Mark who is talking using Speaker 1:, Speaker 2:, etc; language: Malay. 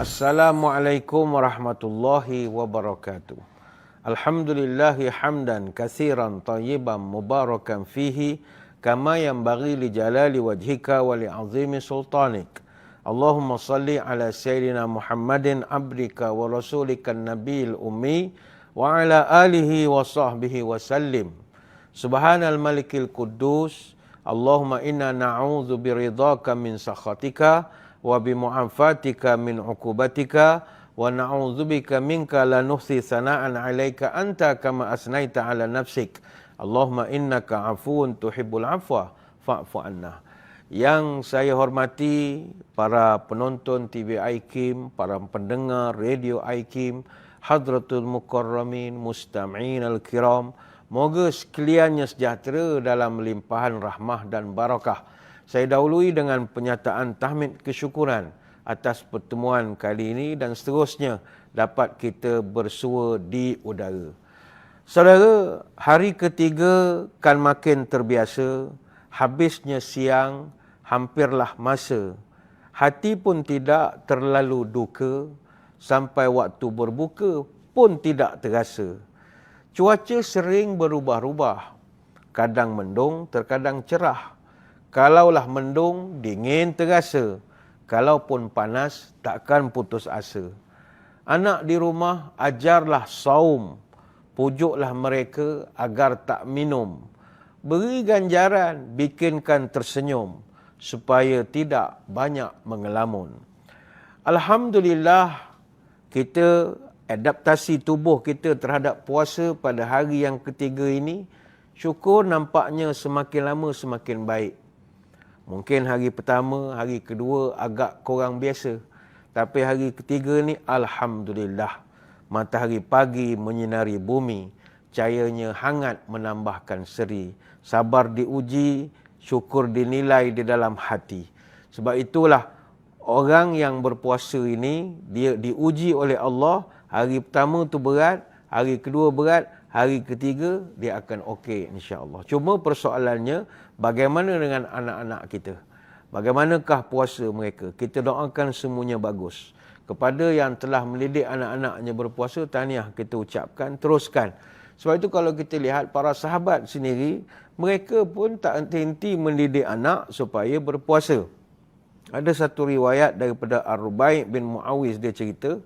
Speaker 1: Assalamualaikum warahmatullahi wabarakatuh. Alhamdulillahi hamdan kathiran tayyiban mubarakan fihi kama yanbaghi li jalali wajhika wa li azimi sultanik. Allahumma salli ala sayyidina Muhammadin abdika wa rasulika nabiyil ummi wa ala alihi wa sahbihi wa sallim. Subhanal malikil quddus. Allahumma inna na'udzu biridhaka min sakhatika wa bimu'afatika min uqubatika wa na'udzubika minka la nuhsi sana'an 'alaika anta kama asnaita 'ala nafsik Allahumma innaka 'afuwun tuhibbul 'afwa fa'fu anna yang saya hormati para penonton TV IKIM, para pendengar radio IKIM, Hadratul Mukarramin, Mustami'in Al-Kiram, moga sekaliannya sejahtera dalam limpahan rahmah dan barakah. Saya dahului dengan penyataan tahmid kesyukuran atas pertemuan kali ini dan seterusnya dapat kita bersua di udara. Saudara, hari ketiga kan makin terbiasa, habisnya siang, hampirlah masa. Hati pun tidak terlalu duka, sampai waktu berbuka pun tidak terasa. Cuaca sering berubah-ubah, kadang mendung, terkadang cerah. Kalaulah mendung, dingin terasa. Kalaupun panas, takkan putus asa. Anak di rumah, ajarlah saum. Pujuklah mereka agar tak minum. Beri ganjaran, bikinkan tersenyum. Supaya tidak banyak mengelamun. Alhamdulillah, kita adaptasi tubuh kita terhadap puasa pada hari yang ketiga ini, syukur nampaknya semakin lama semakin baik. Mungkin hari pertama, hari kedua agak kurang biasa. Tapi hari ketiga ni Alhamdulillah. Matahari pagi menyinari bumi. Cahayanya hangat menambahkan seri. Sabar diuji, syukur dinilai di dalam hati. Sebab itulah orang yang berpuasa ini, dia diuji oleh Allah. Hari pertama tu berat, hari kedua berat, hari ketiga dia akan okey insya-Allah. Cuma persoalannya bagaimana dengan anak-anak kita? Bagaimanakah puasa mereka? Kita doakan semuanya bagus. Kepada yang telah mendidik anak-anaknya berpuasa, tahniah kita ucapkan, teruskan. Sebab itu kalau kita lihat para sahabat sendiri, mereka pun tak henti-henti mendidik anak supaya berpuasa. Ada satu riwayat daripada Ar-Rubai bin Muawiz dia cerita,